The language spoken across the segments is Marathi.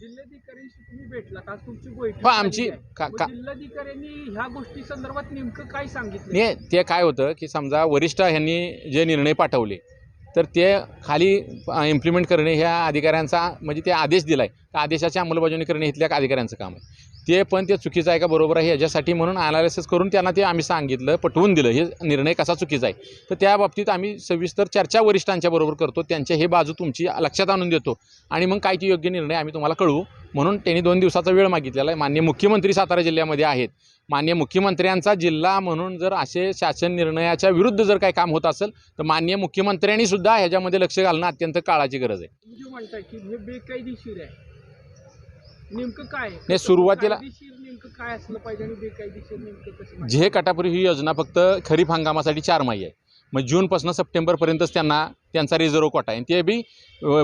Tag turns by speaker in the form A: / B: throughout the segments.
A: जिल्हाधिकाऱ्यांशी तुम्ही भेटलात आज तुमची बैठक
B: हो, आमची
A: झालेली आहे.
B: का-
A: मग
B: का-
A: जिल्हाधिकाऱ्यांनी ह्या गोष्टी संदर्भात नेमकं काय सांगितलं
B: नाही ते काय होतं की समजा वरिष्ठ ह्यांनी जे निर्णय पाठवले तर ते खाली इम्प्लिमेंट करणे ह्या अधिकाऱ्यांचा म्हणजे ते आदेश दिला आहे त्या आदेशाची अंमलबजावणी करणे इथल्या अधिकाऱ्यांचं काम आहे. ते पण ते चुकीचं आहे का बरोबर आहे याच्यासाठी म्हणून अनालिसिस करून त्यांना ते आम्ही सांगितलं पटवून दिलं. हे निर्णय कसा चुकीचा आहे? तर त्या बाबतीत आम्ही सविस्तर चर्चा वरिष्ठांच्या बरोबर करतो. त्यांच्या हे बाजू तुमची लक्षात आणून देतो. आणि मग काय ती योग्य निर्णय आम्ही तुम्हाला कळवू. म्हणून त्यांनी दोन दिवसाचा वेळ मागितलेला आहे. मान्य मुख्यमंत्री सातारा जिल्ह्यामध्ये आहेत. मान्य मुख्यमंत्र्यांचा जिल्हा म्हणून जर असे शासन निर्णयाच्या विरुद्ध जर काही काम होत असेल तर मान्य मुख्यमंत्र्यांनी सुद्धा ह्याच्यामध्ये लक्ष घालणं अत्यंत काळाची गरज आहे.
A: तुम्ही जे म्हणताय की हे बेकायदेशीर आहे. नेमकं काय?
B: नाही, सुरुवातीला-
A: काय असलं पाहिजे आणि
B: जे कटापुरी ही योजना फक्त खरीप हंगामासाठी चार माही आहे. मग जूनपासून सप्टेंबरपर्यंतच त्यांना त्यांचा रिझर्व कोटा आहे. ते बी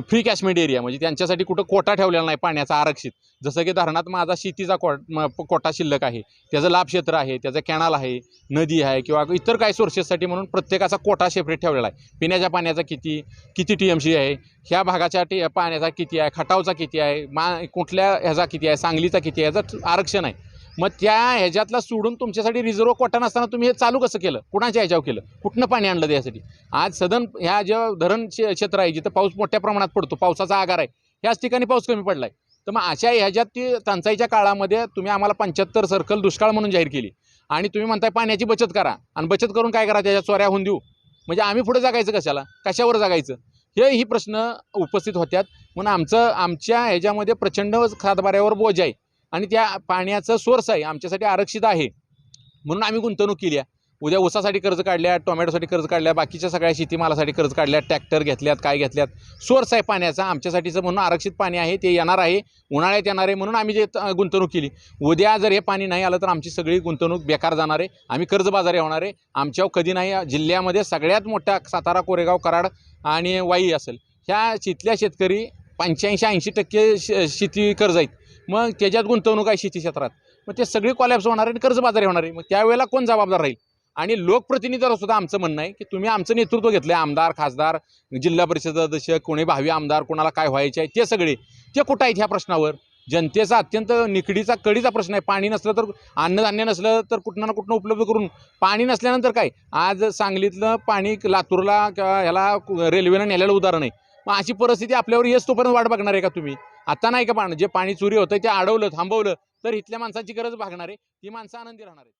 B: फ्री कॅशमेंट एरिया म्हणजे त्यांच्यासाठी कुठं कोटा ठेवलेला नाही पाण्याचा आरक्षित. जसं की धरणात माझा शेतीचा कोट म- कोटा शिल्लक आहे. त्याचं लाभक्षेत्र आहे त्याचं कॅनाल आहे नदी आहे किंवा इतर काही सोर्सेससाठी म्हणून प्रत्येकाचा कोटा सेपरेट ठेवलेला आहे. पिण्याच्या पाण्याचा किती किती टी एम सी आहे ह्या भागाच्या टी पाण्याचा किती आहे खटावचा किती आहे मा कुठल्या ह्याचा किती आहे सांगलीचा किती आहे याचं आरक्षण आहे. मग त्या ह्याच्यातला सोडून तुमच्यासाठी रिझर्व कोटा नसताना तुम्ही हे चालू कसं केलं? कुणाच्या ह्याच्यावर केलं? कुठनं पाणी आणलं त्यासाठी आज सदन ह्या ज्या धरण क्षेत्र आहे जिथं पाऊस मोठ्या प्रमाणात पडतो पावसाचा आगार आहे ह्याच ठिकाणी पाऊस कमी पडला आहे तर मग अशा ह्याच्यात ती टंचाईच्या काळामध्ये तुम्ही आम्हाला पंच्याहत्तर सर्कल दुष्काळ म्हणून जाहीर केली. आणि तुम्ही म्हणताय पाण्याची बचत करा. आणि बचत करून काय करा त्याच्या चोऱ्या होऊन देऊ. म्हणजे आम्ही पुढे जगायचं कशाला? कशावर जगायचं? हे ही प्रश्न उपस्थित होत्यात. म्हणून आमचं आमच्या ह्याच्यामध्ये प्रचंड सातबाऱ्यावर बोज आहे. आणि त्या पाण्याचं सोर्स आहे आमच्यासाठी आरक्षित आहे. म्हणून आम्ही गुंतवणूक केली आहे. उद्या ऊसासाठी कर्ज काढल्या टोमॅटोसाठी कर्ज काढल्या बाकीच्या सगळ्या शेतीमालासाठी कर्ज काढल्या ट्रॅक्टर घेतल्यात काय घेतल्यात. सोर्स आहे पाण्याचा आमच्यासाठीचं म्हणून आरक्षित पाणी आहे ते येणार आहे उन्हाळ्यात येणार आहे म्हणून आम्ही जे त- गुंतवणूक केली. उद्या जर हे पाणी नाही आलं तर आमची सगळी गुंतवणूक बेकार जाणार आहे. आम्ही कर्जबाजारी होणार आहे. आमच्यावर कधी नाही जिल्ह्यामध्ये सगळ्यात मोठा सातारा कोरेगाव कराड आणि वाई असेल. ह्या तिथल्या शेतकरी पंच्याऐंशी ऐंशी टक्के श शेती कर्ज आहेत. मग त्याच्यात गुंतवणूक आहे शेती क्षेत्रात. मग ते सगळी कॉलॅप्स होणार आहे आणि कर्जबाजारी होणार आहे. मग त्यावेळेला कोण जबाबदार राहील? आणि लोकप्रतिनिधीवर सुद्धा आमचं म्हणणं आहे की तुम्ही आमचं नेतृत्व घेतलं आहे आमदार खासदार जिल्हा परिषद अध्यक्ष कोणी भावी आमदार कोणाला काय व्हायचे आहे ते सगळे. ते कुठं आहेत ह्या प्रश्नावर? जनतेचा अत्यंत निकडीचा कडीचा प्रश्न आहे. पाणी नसलं तर अन्नधान्य नसलं तर कुठनं ना कुठनं उपलब्ध करून पाणी नसल्यानंतर काय? आज सांगलीतलं पाणी लातूरला किंवा ह्याला रेल्वेनं नेलेलं उदाहरण आहे. मग अशी परिस्थिती आपल्यावर येस तोपर्यंत वाट बघणार आहे का तुम्ही? आता नाही का पाणी जे पाणी चोरी होतं ते अडवलं थांबवलं तर इथल्या माणसाची गरज भागणार आहे. ती माणसं आनंदी राहणार आहे